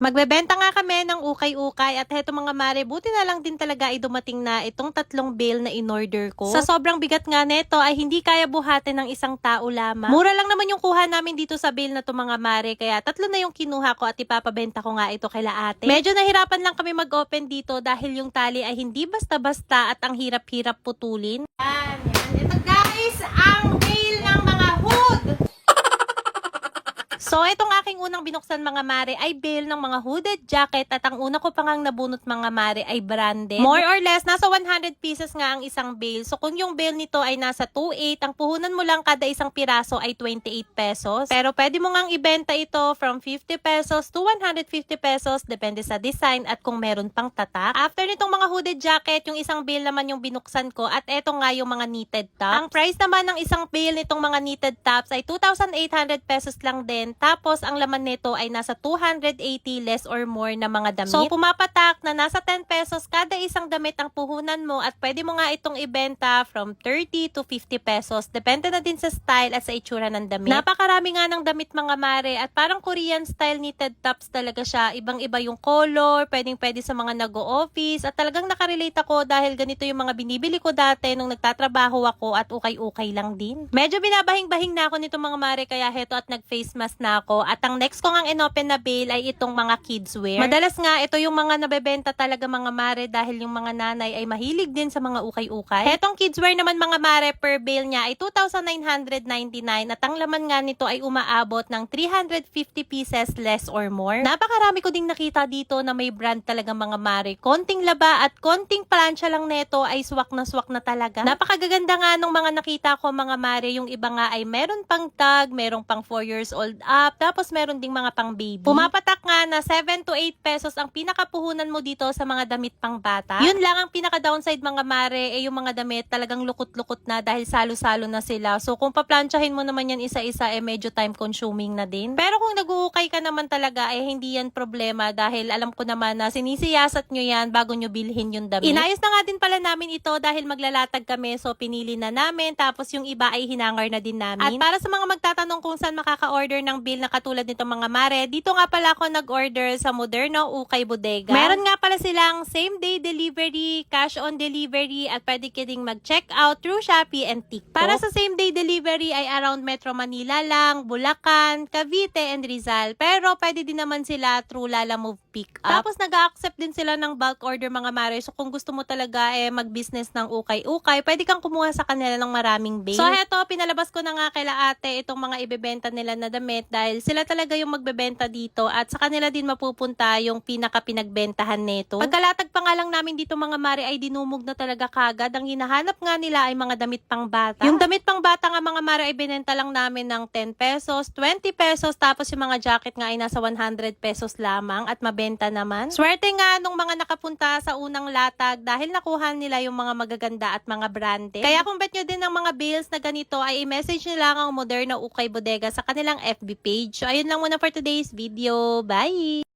Magbebenta nga kami ng ukay-ukay at heto mga mare, buti na lang din talaga ay dumating na itong tatlong bale na in-order ko. Sa sobrang bigat nga neto ay hindi kaya buhatin ng isang tao lamang. Mura lang naman yung kuha namin dito sa bale na to mga mare, kaya tatlo na yung kinuha ko at ipapabenta ko nga ito kay ate. Medyo nahirapan lang kami mag-open dito dahil yung tali ay hindi basta-basta at ang hirap-hirap putulin. Yan, yan. Ito guys, ang bale ng mga hood! So, itong aking unang binuksan mga mare ay bale ng mga hooded jacket at ang una ko pang ang nabunot mga mare ay branded. More or less, nasa 100 pieces nga ang isang bale. So, kung yung bale nito ay nasa 2.8, ang puhunan mo lang kada isang piraso ay 28 pesos. Pero pwede mo ngang ibenta ito from 50 pesos to 150 pesos, depende sa design at kung meron pang tatak. After nitong mga hooded jacket, yung isang bale naman yung binuksan ko at eto nga yung mga knitted tops. Ang price naman ng isang bale nitong mga knitted tops ay 2,800 pesos lang din. Tapos, ang laman nito ay nasa 280 less or more na mga damit. So, pumapatak na nasa 10 pesos kada isang damit ang puhunan mo at pwede mo nga itong ibenta from 30 to 50 pesos. Depende na din sa style at sa itsura ng damit. Napakarami nga ng damit mga mare at parang Korean style knitted tops talaga siya. Ibang-iba yung color, pwedeng pwede sa mga nag-o-office at talagang nakarelate ako dahil ganito yung mga binibili ko dati nung nagtatrabaho ako at ukay-ukay lang din. Medyo binabahing-bahing na ako nito mga mare kaya heto at nag-face mask na ako. At ang next ko ngang inopen na bale ay itong mga kids wear. Madalas nga ito yung mga nabebenta talaga mga mare dahil yung mga nanay ay mahilig din sa mga ukay-ukay. Hetong kids wear naman mga mare per bale niya ay 2,999 at ang laman nga nito ay umaabot ng 350 pieces less or more. Napakarami ko ding nakita dito na may brand talaga mga mare. Konting laba at konting plancha lang neto ay swak na swak na talaga. Napakagaganda nga nung mga nakita ko mga mare. Yung iba nga ay meron pang tag, merong pang 4 years old up, tapos meron ding mga pang baby. Pumapatak nga na 7 to 8 pesos ang pinakapuhunan mo dito sa mga damit pang bata. Yun lang ang pinaka downside mga mare, eh yung mga damit talagang lukot-lukot na dahil salo-salo na sila. So kung paplansyahin mo naman yan isa-isa, eh medyo time consuming na din. Pero kung nag-uukay ka naman talaga, eh hindi yan problema dahil alam ko naman na sinisiyasat nyo yan bago nyo bilhin yung damit. Inayos na nga din pala namin ito dahil maglalatag kami so pinili na namin tapos yung iba ay hinangar na din namin. At para sa mga magtatanong kung saan makaka-order ng bill na katulad nito mga mare, dito nga pala ako nag-order sa Moderno Ukay Bodega. Meron nga pala silang same day delivery, cash on delivery at pwede ka ding mag-check out through Shopee and TikTok. Para sa same day delivery ay around Metro Manila lang, Bulacan, Cavite and Rizal. Pero pwede din naman sila through Lala Move Pick Up. Tapos nag-accept din sila ng bulk order mga mare. So kung gusto mo talaga eh mag-business ng ukay-ukay, pwede kang kumuha sa kanila ng maraming bale. So heto, pinalabas ko na nga kaila ate itong mga ibebenta nila na damit dahil sila talaga yung magbebenta dito at sa kanila din mapupunta yung pinaka pinagbentahan nito. Pagkalatag pa nga lang namin dito mga mare ay dinumog na talaga kagad. Ang hinahanap nga nila ay mga damit pang bata. Yung damit pang bata nga mga mare ay binenta lang namin ng 10 pesos, 20 pesos tapos yung mga jacket nga ay nasa 100 pesos lamang at mabenta naman. Swerte nga nung mga nakapunta sa unang latag dahil nakuha nila yung mga magaganda at mga branded. Kaya kung bet nyo din ng mga bills na ganito ay i-message lang ang Moderna Ukay Bodega sa kanilang FB page. So ayun lang muna for today's video. Bye!